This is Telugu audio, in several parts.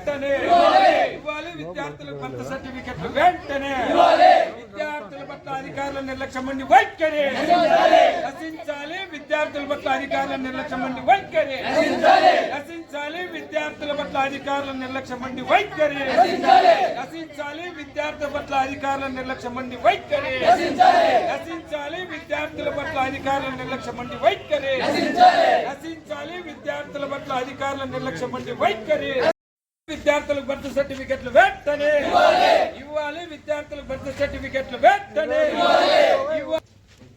వెంటనే ఇవ్వాలి. విద్యార్థులకు బర్త్ సర్టిఫికెట్లు వెంటనే. విద్యార్థుల పట్ల అధికారుల నిర్లక్ష్యం ఉండి వైఖరి నశించాలి. విద్యార్థుల పట్ల అధికారుల నిర్లక్ష్యం ఉండి వైఖరి నశించాలి. విద్యార్థుల పట్ల అధికారుల నిర్లక్ష్యం ఉండి వైఖరి నశించాలి. విద్యార్థుల పట్ల అధికారుల నిర్లక్ష్యం ఉండి వైఖరి నశించాలి. విద్యార్థుల పట్ల అధికారుల నిర్లక్ష్యం ఉండి వైఖరి నశించాలి. విద్యార్థుల పట్ల అధికారుల నిర్లక్ష్యం ఉండి వైఖరి విద్యార్థులకు బర్త్ సర్టిఫికెట్లు వెంటనే ఇవ్వాలి విద్యార్థులకు బర్త్ సర్టిఫికెట్లు వెంటనే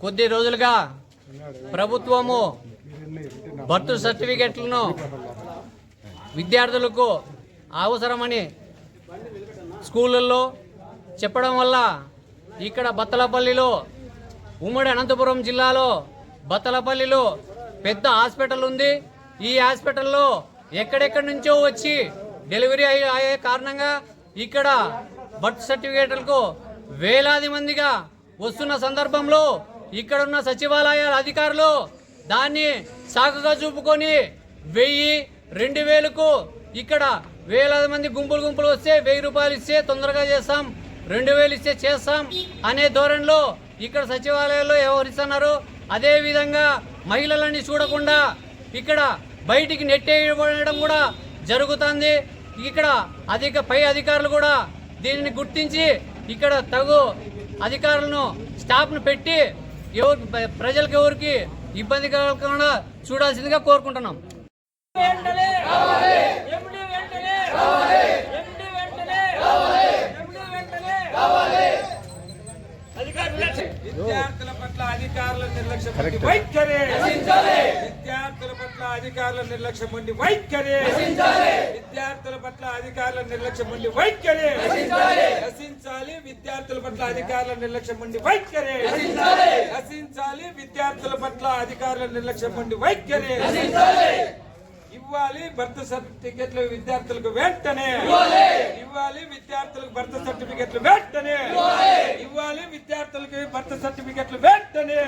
కొద్ది రోజులుగా ప్రభుత్వము బర్త్ సర్టిఫికెట్లను విద్యార్థులకు అవసరమని స్కూళ్ళల్లో చెప్పడం వల్ల ఇక్కడ బత్తలపల్లిలో ఉమ్మడి అనంతపురం జిల్లాలో బత్తలపల్లిలో పెద్ద హాస్పిటల్ ఉంది. ఈ హాస్పిటల్లో ఎక్కడెక్కడి నుంచో వచ్చి డెలివరీ అయ్యే అయ్యే కారణంగా ఇక్కడ బర్త్ సర్టిఫికేట్లకు వేలాది మందిగా వస్తున్న సందర్భంలో ఇక్కడ ఉన్న సచివాలయాల అధికారులు దాన్ని సాకుగా చూపుకొని వెయ్యి రెండు వేలకు ఇక్కడ వేలాది మంది గుంపులు గుంపులు వస్తే వెయ్యి రూపాయలు ఇస్తే తొందరగా చేస్తాం రెండు వేలు ఇస్తే చేస్తాం అనే ధోరణిలో ఇక్కడ సచివాలయాల్లో వ్యవహరిస్తున్నారు. అదేవిధంగా మహిళలన్నీ మహిళలని చూడకుండా ఇక్కడ బయటికి నెట్టేయడం కూడా జరుగుతుంది. ఇక్కడ అధిక పై అధికారులు కూడా దీనిని గుర్తించి ఇక్కడ తగు అధికారులను స్టాఫ్ను పెట్టి ఎవరు ప్రజలకు ఎవరికి ఇబ్బంది కలగకుండా చూడాల్సిందిగా కోరుకుంటున్నాం. వెంటనే ఎండి వెంటనే ఎండి వెంటనే ఎండి వెంటనే. విద్యార్థుల పట్ల అధికారుల నిర్లక్ష్యం వైఖరి. విద్యార్థుల పట్ల అధికారుల నిర్లక్ష్యం వైఖరి. పట్ల అధికారుల నిర్లక్ష్యం ఉండి వైఖరి నశించాలి విద్యార్థుల పట్ల అధికారుల నిర్లక్ష్యం ఉండి వైఖరి నశించాలి విద్యార్థుల పట్ల అధికారుల నిర్లక్ష్యం ఉండి వైఖరి ఇవ్వాలి బర్త్ సర్టిఫికెట్లు విద్యార్థులకు వెంటనే ఇవ్వాలి విద్యార్థులకు బర్త్ సర్టిఫికెట్లు వెంటనే ఇవ్వాలి విద్యార్థులకు బర్త్ సర్టిఫికెట్లు వెంటనే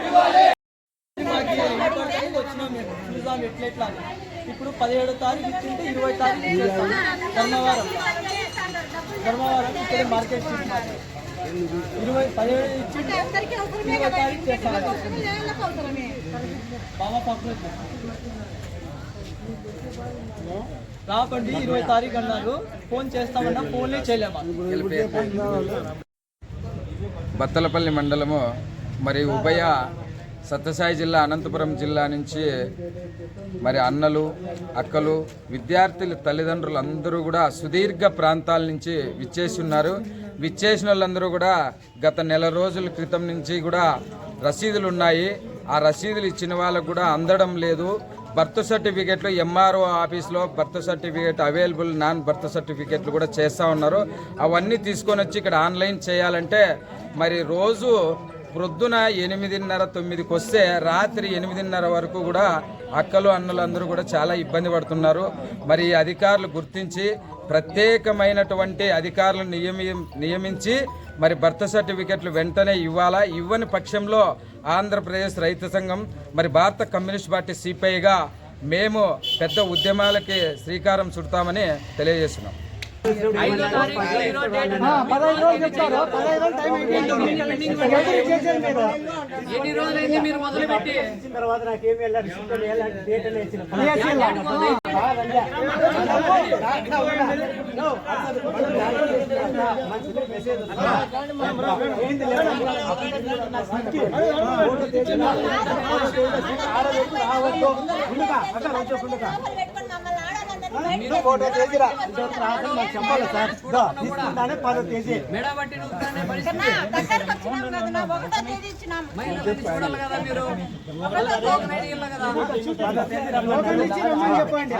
ఇప్పుడు పదిహేడో తారీఖు ఇచ్చింటే ఇరవై తారీఖు ఇచ్చేస్తాం ధర్మవరం ధర్మవరం ఇక్కడ మార్కెట్ మార్కెట్. ఇరవై పదిహేడు ఇచ్చింటే ఇరవై తారీఖు చేస్తాం. బాబా పక్కన రాకండి ఇరవై తారీఖు అన్నారు. ఫోన్ చేస్తామన్నా ఫోన్లే చేయలేమా? బత్తలపల్లి మండలము మరి ఉభయ సత్యసాయి జిల్లా అనంతపురం జిల్లా నుంచి మరి అన్నలు అక్కలు విద్యార్థుల తల్లిదండ్రులు అందరూ కూడా సుదీర్ఘ ప్రాంతాల నుంచి విచ్చేసి ఉన్నారు. విచ్చేసిన వాళ్ళందరూ కూడా గత నెల రోజుల క్రితం నుంచి కూడా రసీదులు ఉన్నాయి. ఆ రసీదులు ఇచ్చిన వాళ్ళకు కూడా అందడం లేదు. బర్త్ సర్టిఫికెట్లు ఎంఆర్ఓ ఆఫీస్లో birth certificate available non birth సర్టిఫికెట్లు కూడా చేస్తూ ఉన్నారు. అవన్నీ తీసుకొని వచ్చి ఇక్కడ ఆన్లైన్ చేయాలంటే మరి రోజు ప్రొద్దున ఎనిమిదిన్నర తొమ్మిదికి వస్తే రాత్రి ఎనిమిదిన్నర వరకు కూడా అక్కలు అన్నలు అందరూ కూడా చాలా ఇబ్బంది పడుతున్నారు. మరి ఈ అధికారులు గుర్తించి ప్రత్యేకమైనటువంటి అధికారులను నియమి నియమించి మరి బర్త్ సర్టిఫికెట్లు వెంటనే ఇవ్వాలా? ఇవ్వని పక్షంలో ఆంధ్రప్రదేశ్ రైతు సంఘం మరి భారత కమ్యూనిస్ట్ పార్టీ సిపిఐగా మేము పెద్ద ఉద్యమాలకి శ్రీకారం చుడతామని తెలియజేస్తున్నాం. ఎన్ని రోజులైంది మీరు మొదలు పెట్టి తర్వాత నాకేమి వెళ్ళాలి డేట్ ఇచ్చిన మీరు ఫోటో చేసిరా. ఇంతవరకు రావడం నాకు చెప్పాలి సార్? ఇదో, తీసుకుంటానే పదో తేదీ. చెప్పండి.